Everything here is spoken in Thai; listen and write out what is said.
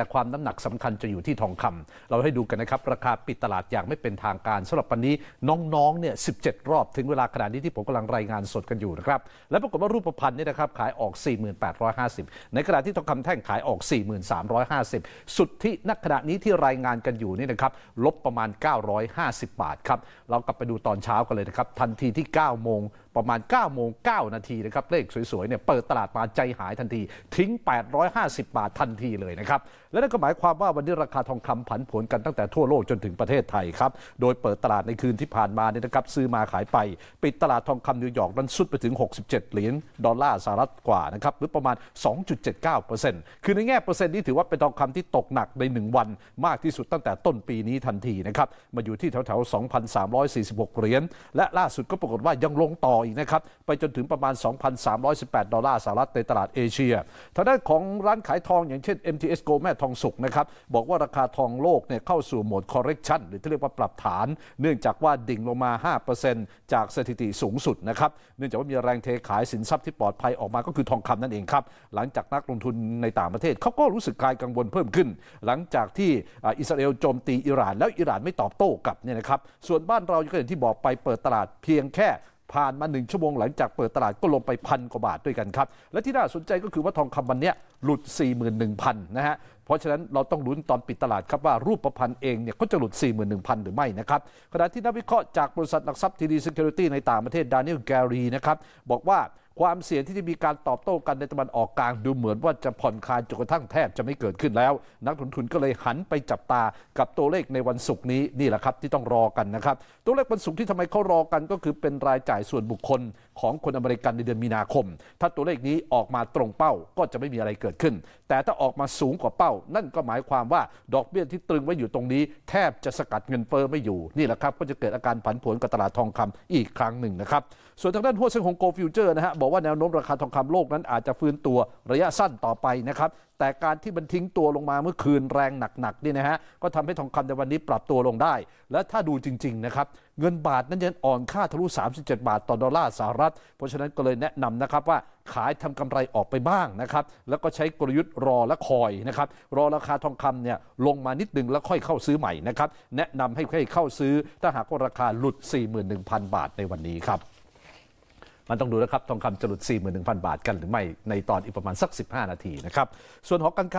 แต่ความน้ำหนักสำคัญจะอยู่ที่ทองคำเราให้ดูกันนะครับ ราคาปิดตลาดอย่างไม่เป็นทางการสำหรับวันนี้น้องๆเนี่ย17รอบถึงเวลาขณะนี้ที่ผมกำลังรายงานสดกันอยู่นะครับและปรากฏว่ารูปพรรณเนี่ยนะครับขายออก 4850 ในขณะที่ทองคำแท่งขายออก 4350 สุดที่ณขณะนี้ที่รายงานกันอยู่นี่นะครับลบประมาณ 950 บาทครับเรากลับไปดูตอนเช้ากันเลยนะครับทันทีที่ 9 โมงประมาณ9โมง9นาทีนะครับเลขสวยๆเนี่ยเปิดตลาดมาใจหายทันที ทิ้ง 850 บาททันทีเลยนะครับ และนั่นก็หมายความว่าวันนี้ราคาทองคำผันผวนกันตั้งแต่ทั่วโลกจนถึงประเทศไทยครับ โดยเปิดตลาดในคืนที่ผ่านมาเนี่ยนะครับซื้อมาขายไป ปิดตลาดทองคำนิวยอร์กนั้นสุดไปถึง 67 เหรียญดอลลาร์สหรัฐกว่านะครับหรือประมาณ 2.79%คือในแง่เปอร์เซ็นต์นี่ถือว่าเป็นทองคำที่ตกหนักใน 1 วัน มากที่สุดตั้งแต่ต้นปีนี้ทันทีนะครับมาอยู่ที่แถวๆ 2,346 เหรียญและล่าสุดก็ปรากฏว่ายังลงต่ออีกนะครับไปจนถึงประมาณ 2,318 ดอลลาร์สหรัฐในตลาดเอเชียทางด้านของร้านขายทองอย่างเช่น MTS Gold แม่ทองสุกนะครับบอกว่าราคาทองโลกเนี่ยเข้าสู่โหมด correction หรือที่เรียกว่าปรับฐาน เนื่องจากว่าดิ่งลงมา 5%จากสถิติสูงสุดนะครับเนื่องจากว่ามีแรงเทขายสินทรัพย์ที่ปลอดภัยออกมาก็คือทองคำนั่นเองครับหลังจากนักลงทุนในต่างประเทศเขาก็รู้สึกคลายกังวลเพิ่มขึ้น หลังจากที่อิสราเอลโจมตีอิหร่าน แล้วอิหร่านไม่ตอบโต้กลับเนี่ยนะครับส่วนบ้านเราก็อย่างที่บอกไปเปิดตลาดเพียงแค่ ผ่านมาหนึ่งชั่วโมงหลังจากเปิดตลาดก็ลงไปพันกว่าบาทด้วยกันครับ และที่น่าสนใจก็คือว่าทองคำวันนี้หลุด 41,000 นะฮะเพราะฉะนั้นเราต้องลุ้นตอนปิดตลาดครับว่ารูปประพันธ์เองเนี่ยก็จะหลุด 41,000 หรือไม่นะครับขณะที่นักวิเคราะห์จากบริษัทหลักทรัพย์ทีดีซิเคอริตี้ในต่างประเทศดานิเอลแกรีนะครับบอกว่า ความเสี่ยงที่จะมีการตอบโต้กันในตะวันออกกลาง ดูเหมือนว่าจะผ่อนคลายจนกระทั่งแทบจะไม่เกิดขึ้นแล้ว นักลงทุนก็เลยหันไปจับตากับตัวเลขในวันศุกร์นี้นี่แหละครับที่ต้องรอกันนะครับ ตัวเลขวันศุกร์ที่ทำไมเขารอกันก็คือเป็นรายจ่ายส่วนบุคคล ของคนอเมริกันในเดือนมีนาคม ถ้าตัวเลขนี้ออกมาตรงเป้าก็จะไม่มีอะไรเกิดขึ้น แต่ถ้าออกมาสูงกว่าเป้า นั่นก็หมายความว่าดอกเบี้ยที่ตรึงไว้อยู่ตรงนี้ แทบจะสกัดเงินเฟ้อไม่อยู่นี่แหละครับก็จะเกิดอาการผันผวนกับตลาดทองคำอีกครั้งหนึ่งนะครับส่วนทางด้านหุ้นเซ็งของโกลฟิวเจอร์นะฮะบอกว่าแนวโน้มราคาทองคำโลกนั้นอาจจะฟื้นตัวระยะสั้นต่อไปนะครับ แต่การที่มันทิ้งตัวลงมาเมื่อคืนแรงหนักๆนี่นะฮะก็ทำให้ทองคำในวันนี้ปรับตัวลงได้ และถ้าดูจริงๆนะครับเงินบาทนั้นยังอ่อนค่าทะลุ 37 บาทต่อดอลลาร์สหรัฐ เพราะฉะนั้นก็เลยแนะนำนะครับว่าขายทำกำไรออกไปบ้างนะครับ แล้วก็ใช้กลยุทธ์รอและคอยนะครับ รอราคาทองคำเนี่ยลงมานิดนึงแล้วค่อยเข้าซื้อใหม่นะครับ แนะนำให้ให้เข้าซื้อ ถ้าหากว่าราคาหลุด 41,000 บาทในวันนี้ครับ มันต้องดูนะครับ ทองคำจะหลุด 41,000 บาทกันหรือไม่ในตอนอีกประมาณสัก 15 นาทีนะครับ ส่วนหอการค้า